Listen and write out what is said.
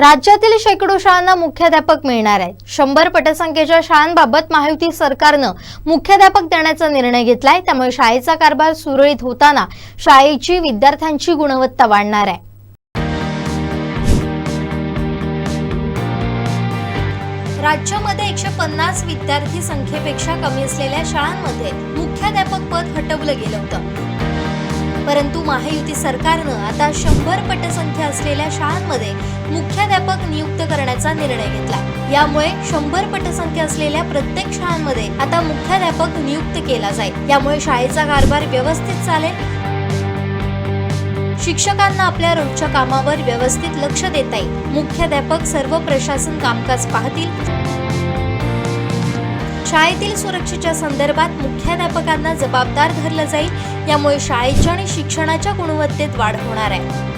राज्यातील शेकडो शाळांना मुख्याध्यापक मिळणार आहेत. शंभर पटसंख्येच्या शाळांबाबत महायुती सरकारनं मुख्याध्यापक देण्याचा निर्णय घेतलाय. त्यामुळे शाळेचा कारभार सुरळीत होताना शाळेची विद्यार्थ्यांची गुणवत्ता वाढणार आहे. राज्यामध्ये एकशे पन्नास विद्यार्थी संख्येपेक्षा कमी असलेल्या शाळांमध्ये मुख्याध्यापक पद हटवलं गेलं होतं. परंतु महायुती सरकारनं आता शंभर पटसंख्या असलेल्या शाळांमध्ये मुख्याध्यापक नियुक्त करण्याचा निर्णय घेतला. यामुळे शंभर पटसंख्या असलेल्या प्रत्येक शाळांमध्ये आता मुख्याध्यापक नियुक्त केला जाईल. यामुळे शाळेचा कारभार व्यवस्थित चालेल. शिक्षकांना आपल्या रोजच्या कामावर व्यवस्थित लक्ष देता येईल. मुख्याध्यापक सर्व प्रशासन कामकाज पाहतील. शाळेतील सुरक्षेच्या संदर्भात मुख्याध्यापकांना जबाबदार धरलं जाईल. यामुळे शाळेच्या आणि शिक्षणाच्या गुणवत्तेत वाढ होणार आहे.